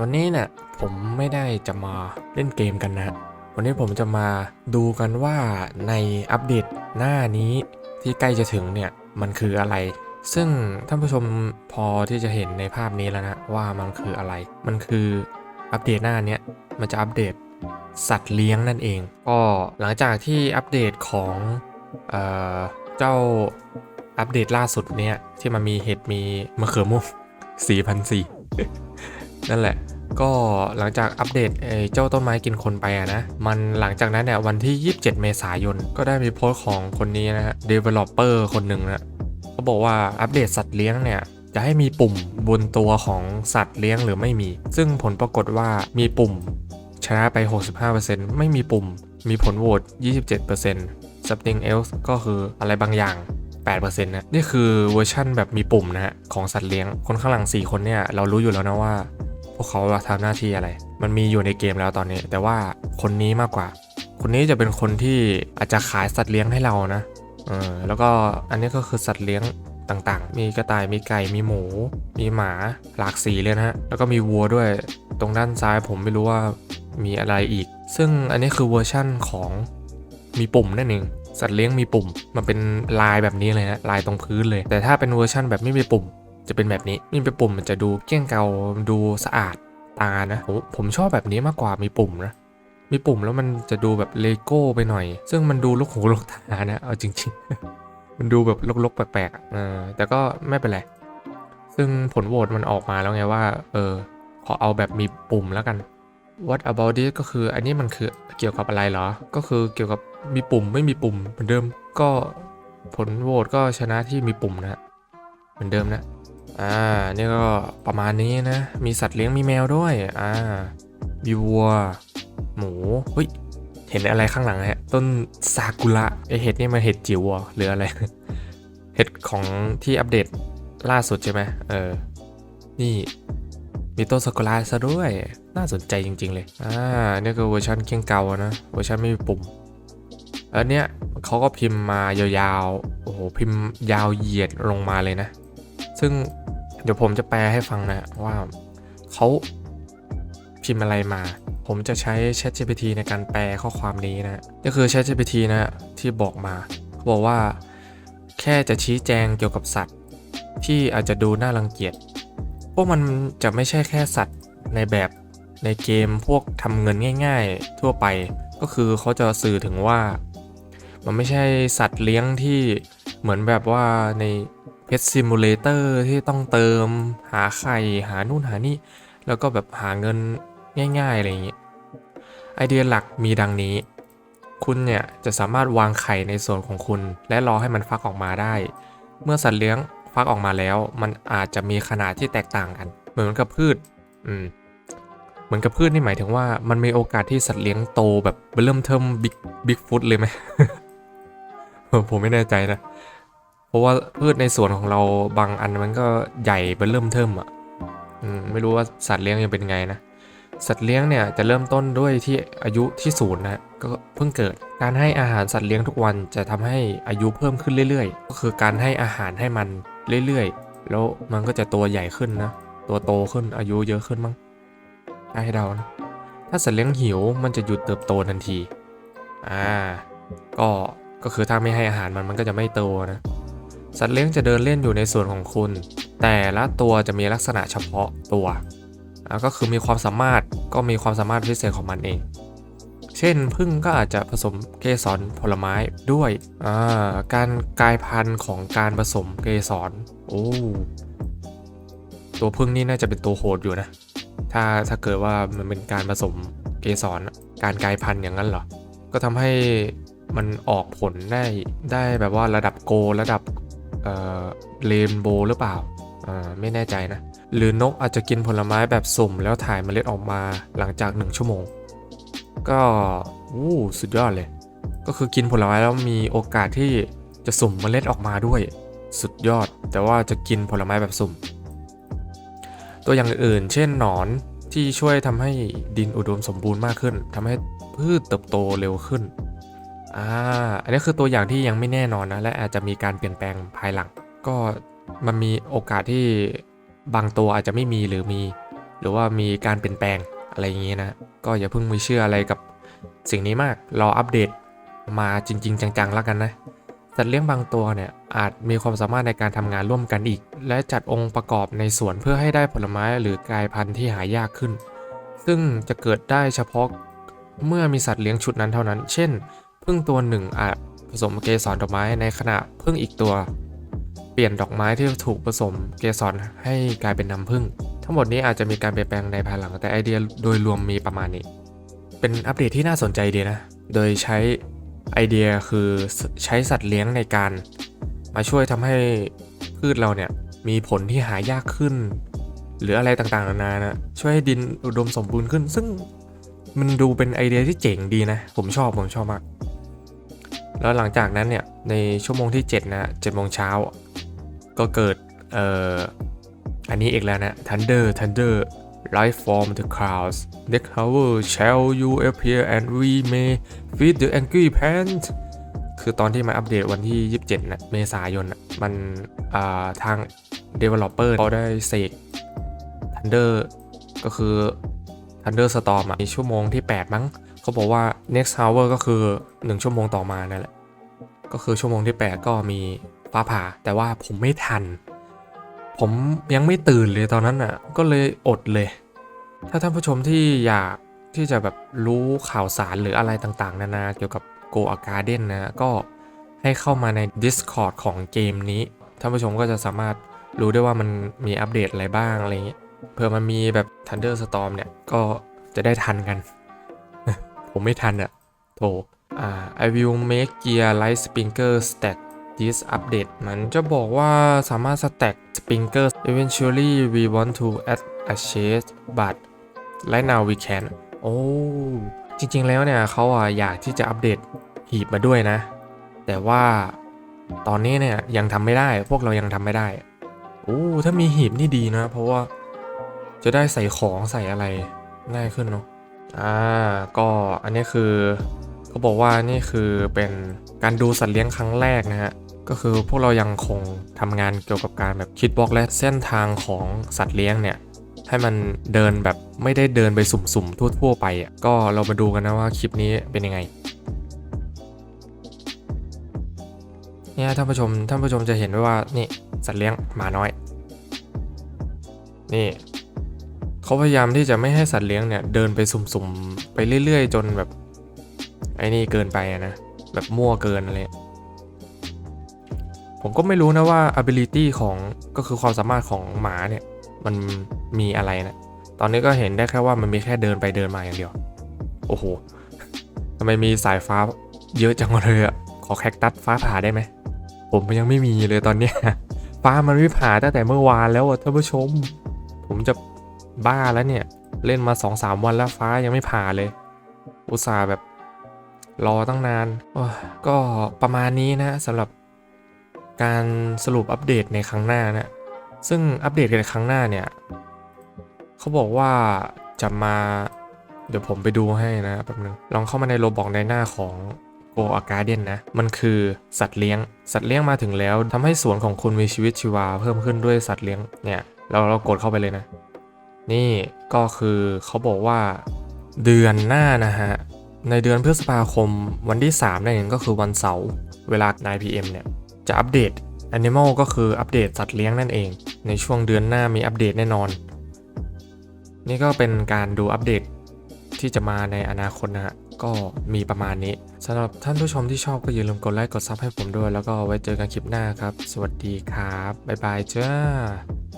วันนี้เนี่ยผมไม่ได้จะมาเล่นเกมกันนะ วันนี้ผมจะมาดูกันว่าในอัปเดตหน้านี้ที่ใกล้จะถึงเนี่ยมันคืออะไร ซึ่งท่านผู้ชมพอที่จะเห็นในภาพนี้แล้วนะว่ามันคืออะไร มันคืออัปเดตหน้าเนี้ยมันจะอัปเดตสัตว์เลี้ยงนั่นเอง ก็หลังจากที่อัปเดตของเอ่อเจ้าอัปเดตล่าสุดเนี่ยที่มันมีเห็ดมีมะเขือม่วง4,004 นั่นแหละ ก็หลังจากอัปเดตไอ้เจ้าต้นไม้กินคนไปอะนะ มันหลังจากนั้นเนี่ยวันที่ 27 เมษายน ก็ได้มีโพสต์ของคนนี้นะฮะ developer คนหนึ่งนะเขาบอกว่าอัปเดตสัตว์เลี้ยงเนี่ยจะให้มีปุ่มบนตัวของสัตว์เลี้ยงหรือไม่มี ซึ่งผลปรากฏว่ามีปุ่มชนะไป 65%ไม่มีปุ่ม มีผลโหวต 27% something else ก็คืออะไรบางอย่าง 8%นะนี่คือเวอร์ชั่นแบบมีปุ่มนะฮะของสัตว์เลี้ยง คนข้างหลัง 4 คนเนี่ย เรารู้อยู่แล้วนะว่า พวกเขาทำหน้าที่อะไร มันมีอยู่ในเกมแล้วตอนนี้ แต่ว่าคนนี้มากกว่า คนนี้จะเป็นคนที่อาจจะขายสัตว์เลี้ยงให้เรานะเออแล้วก็อันนี้ก็คือสัตว์เลี้ยงต่างๆ มีกระต่าย มีไก่ มีหมู มีหมา หลากสีเลยนะฮะ แล้วก็มีวัวด้วย ตรงด้านซ้ายผมไม่รู้ว่ามีอะไรอีก ซึ่งอันนี้คือเวอร์ชั่นของมีปุ่มนั่นเอง สัตว์เลี้ยงมีปุ่ม มันเป็นลายแบบนี้เลยนะ ลายตรงพื้นเลย แต่ถ้าเป็นเวอร์ชั่นแบบไม่มีปุ่ม จะเป็นแบบนี้นี่เป็นปุ่มมันจะดูเกี้ยงเกาดูสะอาดตานะผมผมชอบแบบนี้มากกว่ามีปุ่มนะมีปุ่มแล้วมันจะดูแบบเลโก้ไปหน่อย ซึ่งมันดูลกหูลกตานะเอาจริง ๆ มันดูแบบลกๆแปลกๆอะเออแต่ก็ไม่เป็นไรซึ่งผลโหวตมันออกมาแล้วไงว่า เออขอเอาแบบมีปุ่มแล้วกัน What about this ก็คืออันนี้มันคือเกี่ยวกับอะไรเหรอ ก็คือเกี่ยวกับมีปุ่มไม่มีปุ่มเหมือนเดิมก็ผลโหวตก็ชนะที่มีปุ่มนะเหมือนเดิมนะ อ่านี่ก็ประมาณนี้นะ มีสัตว์เลี้ยงมีแมวด้วย อ่ามีวัว หมูเฮ้ยเห็นอะไรข้างหลังฮะ ต้นซากุระไอเห็ดนี่มันเห็ดจิ๋วหรืออะไร เห็ดของที่อัปเดตล่าสุดใช่ไหมเออ นี่ มีต้นซากุระซะด้วย น่าสนใจจริง ๆ เลย อ่านี่คือเวอร์ชันเคียงเก่านะ เวอร์ชันไม่มีปุ่มแล้วเนี้ยเขาก็พิมพ์มายาวๆ โอ้โห พิมพ์ยาวเหยียดลงมาเลยนะ ซึ่ง ดี๋ยวผมจะแปลให้ฟังนะว่าเขาพิมพ์อะไรมา ผมจะใช้ ChatGPT ในการแปลข้อความนี้นะก็คือ ChatGPT นะที่บอกมาเขาบอกว่า แค่จะชี้แจงเกี่ยวกับสัตว์ ที่อาจจะดูน่ารังเกียจพวกมันจะไม่ใช่แค่สัตว์ในแบบในเกมพวกทำเงินง่าย ๆ ทั่วไปก็คือเขาจะสื่อถึงว่า มันไม่ใช่สัตว์เลี้ยงที่เหมือนแบบว่าใน เพชซิมูเลเตอร์ที่ต้องเติมหาไข่หานู่นหานี่ แล้วก็แบบหาเงินง่ายๆอะไรอย่างนี้ไอเดียหลักมีดังนี้ คุณเนี่ยจะสามารถวางไข่ในส่วนของคุณ และรอให้มันฟักออกมาได้ เมื่อสัตว์เลี้ยงฟักออกมาแล้ว มันอาจจะมีขนาดที่แตกต่างกัน เหมือนกับพืชอืมเหมือนกับพืชนี่หมายถึงว่ามันมีโอกาสที่สัตว์เลี้ยงโตแบบเริ่มเทิมบิ๊กบิ๊กฟุตเลยไหมผมไม่แน่ใจนะ เพราะว่าพืชในสวนของเราบางอันมันก็ใหญ่เบนเริ่มเทิมอะอืมไม่รู้ว่าสัตว์เลี้ยงยังเป็นไงนะ สัตว์เลี้ยงเนี่ยจะเริ่มต้นด้วยที่อายุที่ศูนย์นะก็เพิ่งเกิด การให้อาหารสัตว์เลี้ยงทุกวันจะทำให้อายุเพิ่มขึ้นเรื่อยๆ ก็คือการให้อาหารให้มันเรื่อยๆ แล้วมันก็จะตัวใหญ่ขึ้นนะ ตัวโตขึ้นอายุเยอะขึ้นมั้งให้เดานะถ้าสัตว์เลี้ยงหิวมันจะหยุดเติบโตทันที อ่า ก็ ก็คือถ้าไม่ให้อาหารมันมันก็จะไม่โตนะ สัตว์เลี้ยงจะเดินเล่นอยู่ในส่วนของคุณ แต่ละตัวจะมีลักษณะเฉพาะตัว ก็คือมีความสามารถก็มีความสามารถพิเศษของมันเอง เช่นพึ่งก็อาจจะผสมเกสรผลไม้ด้วยาการกลายพันธุ์ของการผสมเกสร โอ้ ตัวพึ่งนี่น่าจะเป็นตัวโหดอยู่นะ ถ้าถ้าเกิดว่ามันเป็นการผสมเกสร การกลายพันธุ์อย่างนั้นเหรอ ก็ทำให้มันออกผลได้ได้แบบว่าระดับโกระดับ เอ่อเรนโบหรือเปล่าอ่าไม่แน่ใจนะ หรือนกอาจจะกินผลไม้แบบสุ่มแล้วถ่ายเมล็ดออกมาหลังจาก 1 ชั่วโมง ก็วู้สุดยอดเลย ก็คือกินผลไม้แล้วมีโอกาสที่จะสุ่มเมล็ดออกมาด้วย สุดยอด แต่ว่าจะกินผลไม้แบบสุ่ม ตัวอย่างอื่น เช่นหนอนที่ช่วยทำให้ดินอุดมสมบูรณ์มากขึ้นทำให้พืชเติบโตเร็วขึ้น อ่าอันนี้คือตัวอย่างที่ยังไม่แน่นอนนะและอาจจะมีการเปลี่ยนแปลงภายหลัง ก็มันมีโอกาสที่บางตัวอาจจะไม่มีหรือมี หรือว่ามีการเปลี่ยนแปลงอะไรอย่างงี้นะก็อย่าเพิ่งไปเชื่ออะไรกับสิ่งนี้มากรออัปเดตมาจริง ๆ จังๆแล้วกันนะสัตว์เลี้ยงบางตัวเนี่ยอาจมีความสามารถในการทำงานร่วมกันอีก และจัดองค์ประกอบในสวนเพื่อให้ได้ผลไม้หรือกลายพันธุ์ที่หายากขึ้น ซึ่งจะเกิดได้เฉพาะเมื่อมีสัตว์เลี้ยงชุดนั้นเท่านั้น เช่น พึ่งตัวหนึ่งอาจผสมเกสรดอกไม้ในขณะพึ่งอีกตัว เปลี่ยนดอกไม้ที่ถูกผสมเกสรให้กลายเป็นน้ำผึ้งทั้งหมดนี้อาจจะมีการเปลี่ยนแปลงในภายหลังแต่ไอเดียโดยรวมมีประมาณนี้ เป็นอัปเดตที่น่าสนใจดีนะ โดยใช้ไอเดียคือใช้สัตว์เลี้ยงในการ มาช่วยทำให้พืชเราเนี่ยมีผลที่หายากขึ้น หรืออะไรต่างๆนานานะช่วยให้ดินอุดมสมบูรณ์ขึ้น ซึ่งมันดูเป็นไอเดียที่เจ๋งดีนะ ผมชอบ ผมชอบมาก แล้วหลังจากนั้นเนี่ยในชั่วโมงที่ 7 นะ7โมงเช้าก็เกิดเอ่ออันนี้อีกแล้วนะ Thunder Thunder Life from the clouds Next hour shall you appear and we may feed the angry pant คือตอนที่มาอัปเดตวันที่ 27 นะเมษายนนะมันาทาง developer เขาได้เสก Thunder ก็คือ Thunder Storm อะในชั่วโมงที่ 8 มั้ง เขาบอกว่า next hour ก็คือ 1 ชั่วโมงต่อมานั่นแหละ ก็คือชั่วโมงที่ 8 ก็มีฟ้าผ่า แต่ว่าผมไม่ทัน ผมยังไม่ตื่นเลยตอนนั้นอะ ก็เลยอดเลย ถ้าท่านผู้ชมที่อยากที่จะแบบรู้ข่าวสารหรืออะไรต่างๆ นานาเกี่ยวกับ Go a Garden นะก็ให้เข้ามาใน Discord ของเกมนี้ ท่านผู้ชมก็จะสามารถรู้ได้ว่ามันมีอัปเดตอะไรบ้างอะไรเงี้ยเผื่อมันมีแบบ Thunder Storm เนี่ย ก็จะได้ทันกัน ผมไม่ทันอะโถอ่า I will make gear light sprinkler stack this update มันจะบอกว่าสามารถ stack sprinkler eventually we want to add a shade but right now we can โอ้จริงๆแล้วเนี่ยเขาอะอยากที่จะอัปเดตหีบมาด้วยนะ แต่ว่าตอนนี้เนี่ยยังทำไม่ได้พวกเรายังทำไม่ได้โอ้ถ้ามีหีบนี่ดีนะ เพราะว่าจะได้ใส่ของใส่อะไรง่ายขึ้นเนาะ อ่าก็อันนี้คือเขาบอกว่านี่คือเป็นการดูสัตว์เลี้ยงครั้งแรกนะฮะก็คือพวกเรายังคงทำงานเกี่ยวกับการแบบคิดบล็อกและเส้นทางของสัตว์เลี้ยงเนี่ยให้มันเดินแบบไม่ได้เดินไปสุ่มๆทั่วๆไปอะก็เรามาดูกันนะว่าคลิปนี้เป็นยังไงเนี่ยท่านผู้ชมท่านผู้ชมจะเห็นได้ว่านี่สัตว์เลี้ยงหมาน้อย นี่ เขาพยายามที่จะไม่ให้สัตว์เลี้ยงเนี่ยเดินไปสุ่มๆไปเรื่อยๆ จนแบบไอ้นี่เกินไปอะนะแบบมั่วเกินอะไรผมก็ไม่รู้นะว่า ability ของก็คือความสามารถของหมาเนี่ยมันมีอะไรนะ ตอนนี้ก็เห็นได้แค่ว่ามันมีแค่เดินไปเดินมาอย่างเดียว โอ้โหทำไมมีสายฟ้าเยอะจังเลยอะขอแคคตัสฟ้าผ่าได้ไหม ผมยังไม่มีเลยตอนเนี้ยฟ้ามันไม่ผ่าตั้งแต่เมื่อวานแล้วอะท่านผู้ชม ผมจะ บ้าแล้วเนี่ย เล่นมา2อสวันแล้วฟ้ายังไม่ผ่าเลย อุตส่าห์แบบรอตั้งนาน ก็ประมาณนี้นะสำหรับการสรุปอัปเดตในครั้งหน้านะ ซึ่งอัปเดตในครั้งหน้าเนี่ยเขาบอกว่าจะมาเดี๋ยวผมไปดูให้นะแป๊บนึงลองเข้ามาในโรบอกในหน้าของ Go a Garden นะ มันคือสัตว์เลี้ยง สัตว์เลี้ยงมาถึงแล้วทำให้สวนของคุณมีชีวิตชีวาเพิ่มขึ้นด้วยสัตว์เลี้ยงเนี่ยเราเรากดเข้าไปเลยนะ นี่ก็คือเขาบอกว่าเดือนหน้านะฮะ ในเดือนพฤษภาคมวันที่3นั่นเองก็คือวันเสาร์เวลา 9 pm เนี่ย จะอัปเดต Animal ก็คืออัปเดตสัตว์เลี้ยงนั่นเอง ในช่วงเดือนหน้ามีอัปเดตแน่นอน นี่ก็เป็นการดูอัปเดตที่จะมาในอนาคตนะฮะ ก็มีประมาณนี้สำหรับท่านผู้ชมที่ชอบก็อย่าลืมกดไลค์กดซับให้ผมด้วย แล้วก็ไว้เจอกันคลิปหน้าครับ สวัสดีครับบ๊ายบายจ้า